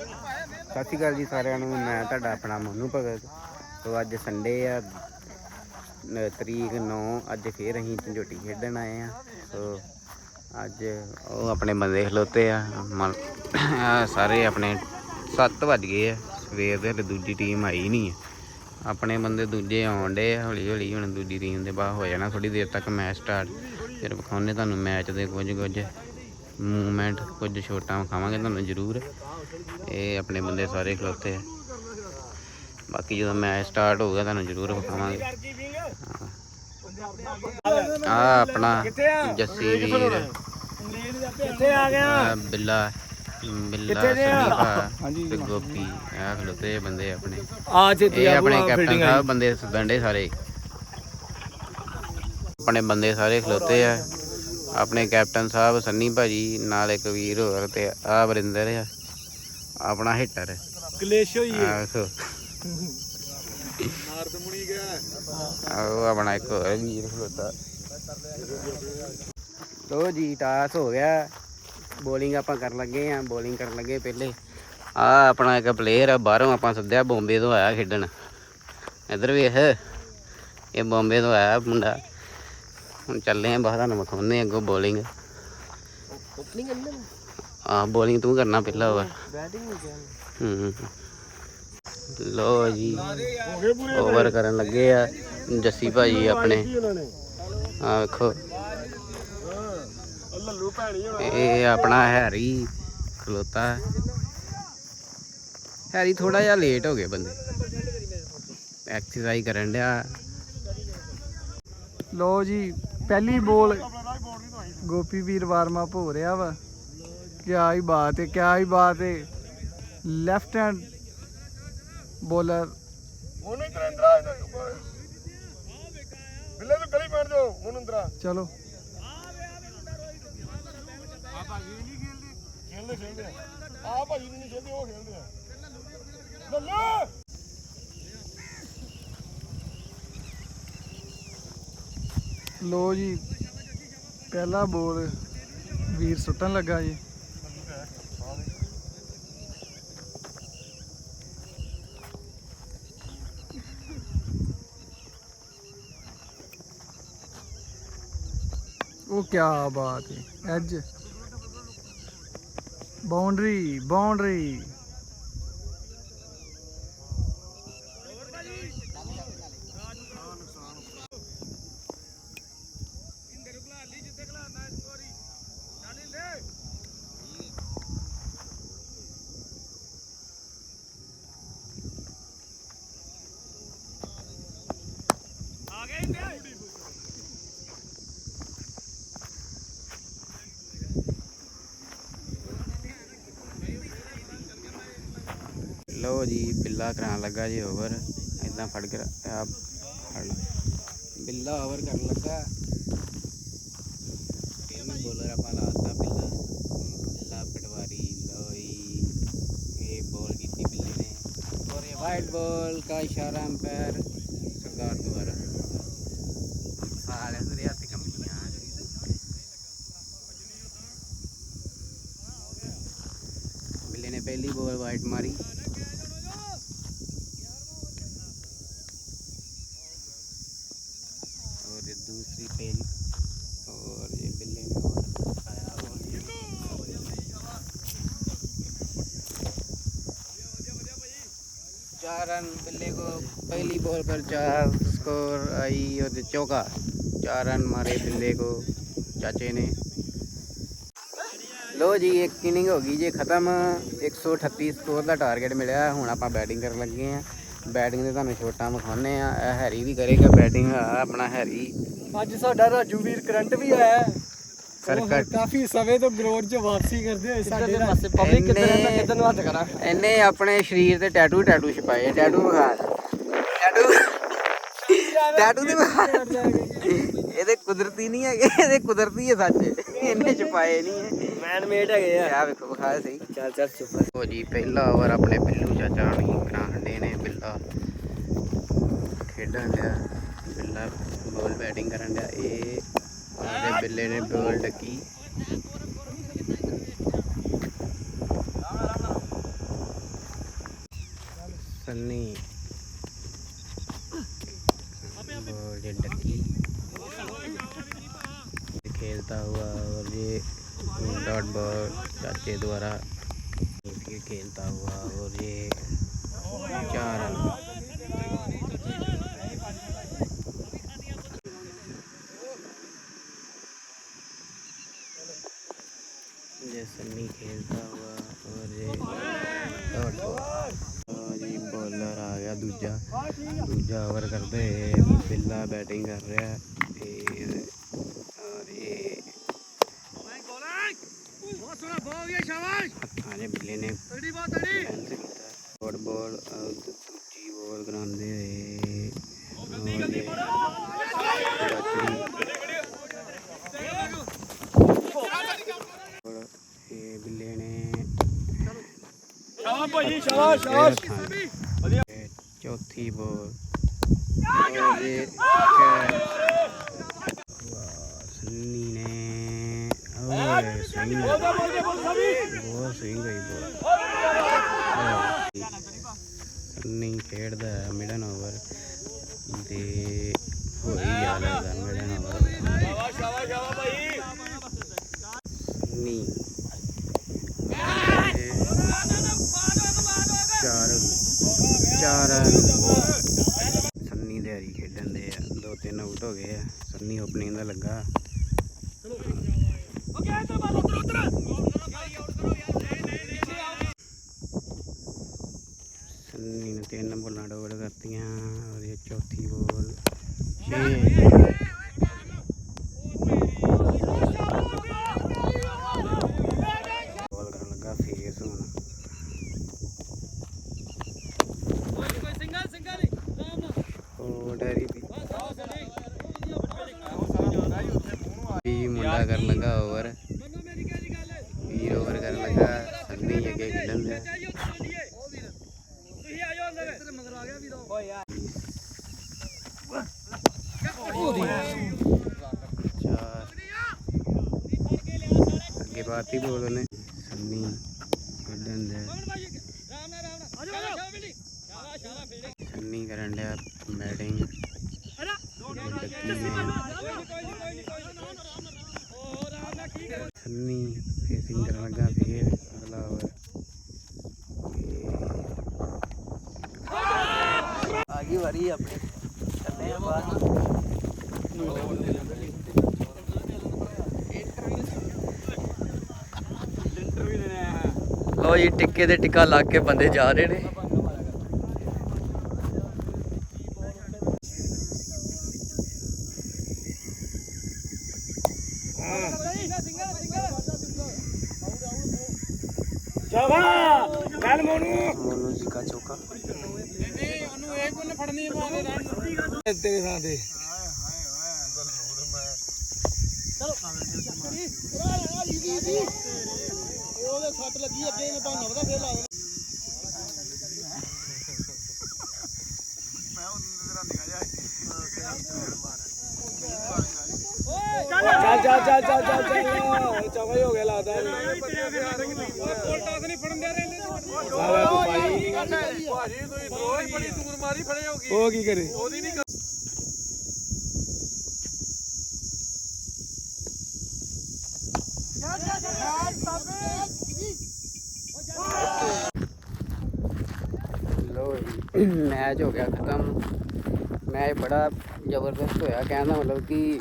ਸਤਿ ਸ਼੍ਰੀ ਅਕਾਲ ਜੀ ਸਾਰਿਆਂ ਨੂੰ, ਮੈਂ ਤੁਹਾਡਾ ਆਪਣਾ ਮੋਨੂ ਭਗਤ। ਸੋ ਅੱਜ ਸੰਡੇ ਆ ਤਰੀਕ 9 ਅੱਜ ਫੇਰ ਅਸੀਂ ਝੰਜੋਟੀ ਖੇਡਣ ਆਏ ਆ। ਸੋ ਅੱਜ ਉਹ ਆਪਣੇ ਬੰਦੇ ਖਲੋਤੇ ਆ, ਮਨ- ਸਾਰੇ ਆਪਣੇ 7 ਵੱਜ ਗਏ ਆ, ਸਵੇਰ ਦੇ ਦੂਜੀ ਟੀਮ ਆਈ ਨਹੀਂ ਆ। ਆਪਣੇ ਬੰਦੇ ਦੂਜੇ ਆਉਣ ਡੇ ਆ ਹੌਲੀ ਹੌਲੀ ਹੁਣ ਦੂਜੀ ਟੀਮ ਦੇ ਬਾਅਦ ਹੋ ਜਾਣਾ ਥੋੜੀ ਦੇਰ ਤੱਕ ਮੈਚ ਸਟਾਰਟ ਫਿਰ ਵਿਖਾਉਣੇ ਤੁਹਾਨੂੰ ਮੈਚ ਦੇ ਕੁਝ ਕੁਝ ਮੂਵਮੈਂਟ ਕੁਝ ਛੋਟਾਂ ਵਿਖਾਵਾਂਗੇ ਤੁਹਾਨੂੰ ਜ਼ਰੂਰ। ਇਹ ਆਪਣੇ ਬੰਦੇ ਸਾਰੇ ਖਲੋਤੇ ਆ। ਬਾਕੀ ਜਦੋਂ ਮੈਚ ਸਟਾਰਟ ਹੋਊਗਾ ਤੁਹਾਨੂੰ ਜ਼ਰੂਰ ਵਿਖਾਵਾਂਗੇ। ਆ ਆਪਣਾ ਜੱਸੀ ਵੀਰ ਕਿੱਥੇ ਆ ਗਿਆ? ਬਿੱਲਾ ਬਿੱਲਾ ਤੇ ਗੋਪੀ ਆ ਖਲੋਤੇ ਆ ਬੰਦੇ ਆਪਣੇ। ਆ ਛੇਤੀ ਇਹ ਆਪਣੇ ਕੈਪਟਨ ਸਾਹਿਬ ਬੰਦੇ ਸਦੰਡੇ ਸਾਰੇ। ਆਪਣੇ ਬੰਦੇ ਸਾਰੇ ਖਲੋਤੇ ਆ। ਆਪਣੇ ਕੈਪਟਨ ਸਾਹਿਬ ਸੰਨੀ ਭਾਜੀ ਨਾਲ ਇੱਕ ਵੀਰ ਹੋਰ ਤੇ ਆ ਵਰਿੰਦਰ ਆ। ਆਪਣਾ ਹਿੱਟਰ ਕਲੇਸ਼ ਹੋਈ ਆਖੋ ਨਾਰਦ ਮੁਨੀ ਗਿਆ। ਉਹ ਆਪਣਾ ਇੱਕ ਹੋਰ ਵੀਰ ਖਲੋਤਾ। ਲੋ ਜੀ ਟਾਸ ਹੋ ਗਿਆ। ਬੋਲਿੰਗ ਆਪਾਂ ਕਰਨ ਲੱਗੇ ਆ। ਬੋਲਿੰਗ ਕਰਨ ਲੱਗੇ ਪਹਿਲੇ। ਆ ਆਪਣਾ ਇੱਕ ਪਲੇਅਰ ਆ ਬਾਹਰੋਂ ਆਪਾਂ ਸੱਦਿਆ ਬੰਬੇ ਤੋਂ ਆਇਆ ਖੇਡਣ। ਇੱਧਰ ਵੇਖ। ਇਹ ਬੰਬੇ ਤੋਂ ਆਇਆ ਮੁੰਡਾ। ਹੁਣ ਚੱਲੇ ਆ ਬਾਹਰ ਤੁਹਾਨੂੰ ਵਿਖਾਉਂਦੇ ਆ ਅੱਗੋਂ ਬੋਲਿੰਗ ਓਪਨਿੰਗ ਕਰਨਾ ਆ ਬੋਲਿੰਗ ਤੂੰ ਕਰਨਾ ਪਹਿਲਾਂ ਓਵਰ ਬੈਟਿੰਗ ਨਹੀਂ ਕਰਨੀ ਹੂੰ ਲੋ ਜੀ ਹੋ। ਗਏ ਪੂਰੇ ਓਵਰ ਕਰਨ ਲੱਗੇ ਆ ਜੱਸੀ ਭਾਜੀ ਆਪਣੇ। ਆ ਵੇਖੋ। ਇਹ ਆਪਣਾ ਹੈਰੀ ਖਲੋਤਾ। ਹੈਰੀ ਥੋੜਾ ਜਿਹਾ ਲੇਟ ਹੋ ਗਏ ਬੰਦੇ। ਐਕਸਰਸਾਈਜ਼ ਕਰਨ ਡਿਆ। ਲੋ ਜੀ ਪਹਿਲੀ ਬੋਲ ਗੋਪੀ ਵੀਰ ਵਾਰਮ ਅਪ ਹੋ ਰਿਹਾ ਵਾ। ਕਿਆ ਹੀ ਬਾਤ ਹੈ ਕਿਆ ਹੀ ਬਾਤ ਹੈ ਲੈਫਟ ਹੈਂਡ ਬੋਲਰ ਉਹਨੂੰ ਹੀ ਤਰੰਦਰਾ ਬਿੱਲੇ ਤੂੰ ਗਲੀ ਮਾਰ ਦਿਓ ਉਹਨੂੰ ਅੰਦਰਾ ਚਲੋ। ਆ ਭਾਜੀ ਨਹੀਂ ਖੇਲਦੇ। ਖੇਲਦੇ ਖੇਲਦੇ। ਆ ਭਾਜੀ ਵੀ ਨਹੀਂ ਖੇਲਦੇ ਉਹ ਖੇਲਦੇ ਆ। ਲੱਲੂ ਲੋ ਜੀ ਪਹਿਲਾ ਬੋਲ ਵੀਰ ਸੁੱਟਣ ਲੱਗਾ ਜੀ। ਉਹ ਕਿਆ ਬਾਤ ਹੈ। ਐਜ ਬਾਉਂਡਰੀ ਬਾਉਂਡਰੀ बिल्ला करान लगा जी ओवर इदा फट कर बिल्ला ओवर कर लगा। फिर अपना लाता बिल्ला। बिल्ला पटवारी लोई ये बॉल की ने। और ये वाइट बॉल का इशारा अंपायर सरदार द्वारा। ने पहली बॉल वाइट मारी। चार रन बिल्ले को पहली बॉल पर चार स्कोर आई और ये चौका चार रन मारे बिल्ले को चाचे ने ਲੋ ਜੀ ਇੱਕ ਇਨਿੰਗ ਹੋ ਗਈ ਜੇ ਖਤਮ 138 ਸਕੋਰ ਦਾ ਟਾਰਗੇਟ ਮਿਲਿਆ ਹੁਣ ਆਪਾਂ ਬੈਟਿੰਗ ਕਰਨ ਲੱਗੇ ਆ ਬੈਟਿੰਗ ਦੇ ਤੁਹਾਨੂੰ ਛੋਟਾਂ ਵਿਖਾਉਨੇ ਆ ਇਹ ਹੈਰੀ ਵੀ ਕਰੇਗਾ ਬੈਟਿੰਗ ਆਪਣਾ ਹੈਰੀ ਅੱਜ ਸਾਡਾ ਰਾਜੂ ਵੀਰ ਕਰੰਟ ਵੀ ਆਇਆ ਹੈ। ਸਰਕਟ। ਕਾਫੀ ਸਮੇਂ ਤੋਂ ਗਰਾਊਂਡ 'ਚ ਵਾਪਸੀ ਕਰਦੇ ਹੋਏ ਸਾਡੇ ਨਾਲ ਪਬਲਿਕ ਕਿੱਧਰ ਰਹਿੰਦਾ, ਕਿੱਧਰ ਨੂੰ ਹੱਥ ਕਰਾਂ ਇਹਨੇ ਆਪਣੇ ਸਰੀਰ ਤੇ ਟੈਟੂ ਟੈਟੂ ਛਪਾਏ ਟੈਟੂ ਵਿਖਾ ਟੈਟੂ ਟੈਟੂ ਦੇ। ਇਹਦੇ ਕੁਦਰਤੀ ਨਹੀਂ ਹੈਗੇ ਇਹਦੇ ਕੁਦਰਤੀ ਹੈ ਸੱਚ। ਇਹਨੇ ਛਪਾਏ ਨਹੀਂ ਹੈ। ਮੈਨ ਹੈਗੇ ਆ। ਆ ਵੇਖੋ ਵਿਖਾ ਸਹੀ। ਚੱਲ ਚੱਲ ਚੁੱਪ ਉਹ ਜੀ ਪਹਿਲਾ ਓਵਰ ਆਪਣੇ ਬਿੱਲੂ ਚਾਚਾ ਨੂੰ ਕਰਾ ਹੰਡੇ ਨੇ ਬਿੱਲਾ। ਖੇਡਣ ਲਿਆ ਬਿੱਲਾ ਬੋਲ ਬੈਟਿੰਗ ਕਰਨ ਲਿਆ ਇਹ ਬਿੱਲੇ ਨੇ ਬੋਲ ਡੱਕੀ सन्नी बॉल ये डक्की खेलता हुआ और ये डॉट बॉल चाचे द्वारा फिर खेलता हुआ और ये चार रन सन्नी खेलता हुआ और ये जी बॉलर आ गया दूजा दूजा ओवर करते बिल्ला बैटिंग कर रहा है फिर और ये हमारे बिल्ले ने बॉल ਸ਼ਾਬਾਸ਼ ਸ਼ਾਬਾਸ਼। ਸ਼ਾਬਾਸ਼ ਚੌਥੀ ਬੋਲ। ਵਾਹ ਸੰਨੀ ਨੇ। ਓਏ ਸਹੀ ਬਹੁਤ ਸਹੀ ਗਈ ਬੋਲ। ਸੰਨੀ ਖੇਡਦਾ ਮਿਡਨ ਓਵਰ। ਤੇ ਹੋਈ ਜਾ ਲੱਗਦਾ ਮਿਡਨ ਓਵਰ ਸ਼ਾਬਾਸ਼ ਸ਼ਾਬਾਸ਼ ਸ਼ਾਬਾਸ਼ ਭਾਈ ਸੰਨੀ ਤੇ ਚਾਰ ਚਾਰ ਸੰਨੀ ਦੇ ਹਰੀ ਖੇਡਣ ਦੇ ਆ। ਦੋ ਤਿੰਨ ਆਊਟ ਹੋ ਗਏ ਆ। ਸੰਨੀ ਓਪਨਿੰਗ ਦਾ ਲੱਗਾ ਓਕੇ ਇੱਧਰ ਬਾਲ ਉੱਧਰ ਉੱਧਰ ਸੰਨੀ ਨੇ ਤਿੰਨ ਬੋਲਾਂ ਡੋੜ ਕਰਤੀਆਂ ਔਰ ਇਹ ਚੌਥੀ ਬੋਲ ਛੇ ਬੋਲ ਕਰਨ ਲੱਗਾ ਫੇਸ ਹੁਣ ਕੋਈ ਸਿੰਗਲ ਸਿੰਗਲ ਰਾਮ ਨਾਲ ਉਹ ਡੈਰੀ ਦੀ ਵੀ ਮੁੰਡਾ ਕਰਨ ਲੱਗਾ ਓਵਰ ਮੰਨੋ ਮੇਰੀ ਕਿਹੜੀ ਗੱਲ ਹੈ ਵੀਰ ਓਵਰ ਕਰਨ ਲੱਗਾ ਸੰਨੀ ਅੱਗੇ ਖੇਡਣ ਦੇ ਚਾਹੀਏ ਉੱਧਰ ਚੱਲੀਏ ਤੁਸੀਂ ਆ ਜਾਓ ਅੰਦਰ ਤੇਰੇ ਮਗਰ ਆ ਗਿਆ ਵੀਰੋ। ਓ ਯਾਰ। ਅੱਗੇ ਬਾਤੀ ਬੋਲ ਉਹਨੇ। ਸੰਨੀ ਖੇਡਣ ਦੇ। ਰਾਮ ਨਾਲ ਰਾਮ ਨਾਲ। ਆ ਜਾਓ ਸ਼ਾਬਾਸ਼ ਬਿੱਲੀ ਸ਼ਾਬਾਸ਼ ਸ਼ਾਬਾਸ਼ ਬਿੱਲੀ ਸੰਨੀ ਕਰਨ ਡਿਆ ਬੈਟਿੰਗ ਅਰਾ ਡੱਕੀ ਨੇ ਕੋਈ ਨਹੀਂ ਕੋਈ ਨਹੀਂ ਕੋਈ ਨਹੀਂ ਕੋਈ ਨਹੀਂ ਓ ਰਾਮ ਨਾਲ ਕੀ ਕਰ ਸੰਨੀ ਫੇਸਿੰਗ ਕਰਨ ਲੱਗਾ ਫੇਰ ਅਗਲਾ ਓਵਰ ਵਾਰੀ ਆਪਣੀ ਚੱਲੇ ਆ ਬਾਹਰ। ਲੋ ਜੀ ਟਿੱਕੇ ਤੇ ਟਿੱਕਾ ਲਾ ਕੇ ਬੰਦੇ ਜਾ ਰਹੇ ਨੇ। ਸ਼ਾਬਾਸ਼! ਗੱਲ ਮੋਨੂ। ਮੋਨੂ ਜੀ ਕਾ ਚੌਕਾ ਨਹੀਂ ਉਹਨੂੰ ਇਹ ਕੋਨੇ ਫੜਨੀ ਮਾਰੇ ਰਨ ਤੇਰੇ ਸਾਹ ਦੇ ਉਹਦੇ ਸੱਟ ਲੱਗੀ ਅੱਗੇ ਇਹਨੇ ਬਹਾਨਾ ਪਤਾ ਫੇਰ ਲਾ ਚੱਲ ਚੱਲ ਚੱਲ ਚੱਲ ਚੱਲ ਚੱਲ ਚਵਾ ਹੀ ਹੋ ਗਿਆ ਲੱਗਦਾ ਕੋਲ ਟਾਸ ਨਹੀਂ ਫੜਨ ਦੇ ਰਹੇ ਸਾਲਾ ਤੂੰ ਭਾਈ ਭਾਜੀ ਤੁਸੀਂ ਰੋਜ਼ ਬੜੀ ਦੂਰ ਮਾਰੀ ਫੜੇ ਹੋਗੀ ਉਹ ਕੀ ਕਰੇ? ਉਹਦੀ ਨਹੀਂ ਮੈਚ ਹੋ ਗਿਆ ਖਤਮ। ਮੈਚ ਬੜਾ ਜ਼ਬਰਦਸਤ ਹੋਇਆ ਕਹਿਣ ਦਾ ਮਤਲਬ ਕਿ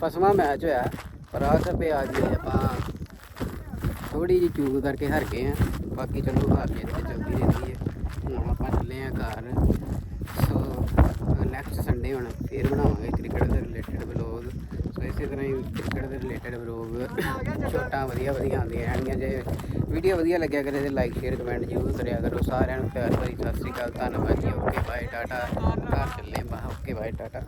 ਫਸਵਾ ਮੈਚ ਹੋਇਆ ਪਰ ਆਖਰ ਤੇ ਆ ਗਏ ਆਪਾਂ ਥੋੜੀ ਜਿਹੀ ਚੂਕ ਕਰਕੇ ਹਾਰ ਗਏ ਆ ਬਾਕੀ ਚਲੋ ਹਾਰ ਜਿੱਤ ਤੇ ਚੱਲਦੀ ਰਹਿੰਦੀ ਹੁਣ ਆਪਾਂ ਚੱਲੇ ਆ ਘਰ। ਸੋ ਨੈਕਸਟ ਸੰਡੇ ਹੁਣ ਫੇਰ ਬਣਾਵਾਂਗੇ ਕ੍ਰਿਕਟ ਦੇ ਰਿਲੇਟਡ ਵਲੋਗ ਸੋ ਇਸੇ ਤਰ੍ਹਾਂ ਹੀ ਕ੍ਰਿਕਟ ਦੇ ਰਿਲੇਟਡ ਵਲੋਗ ਛੋਟਾਂ ਵਧੀਆ ਵਧੀਆ ਆਉਂਦੀਆਂ ਰਹਿਣਗੀਆਂ। ਜੇ ਵੀਡੀਓ ਵਧੀਆ ਲੱਗਿਆ ਕਰੇ ਤੇ ਲਾਈਕ ਸ਼ੇਅਰ ਕਮੈਂਟ ਜ਼ਰੂਰ ਕਰਿਆ ਕਰੋ। ਸਾਰਿਆਂ ਨੂੰ ਪਿਆਰ ਭਰੀ ਸਤਿ ਸ੍ਰੀ ਅਕਾਲ। ਧੰਨਵਾਦ ਜੀ। ਓਕੇ ਬਾਏ ਟਾਟਾ ਘਰ ਚੱਲੇ ਬਾ ਓਕੇ ਬਾਏ ਟਾਟਾ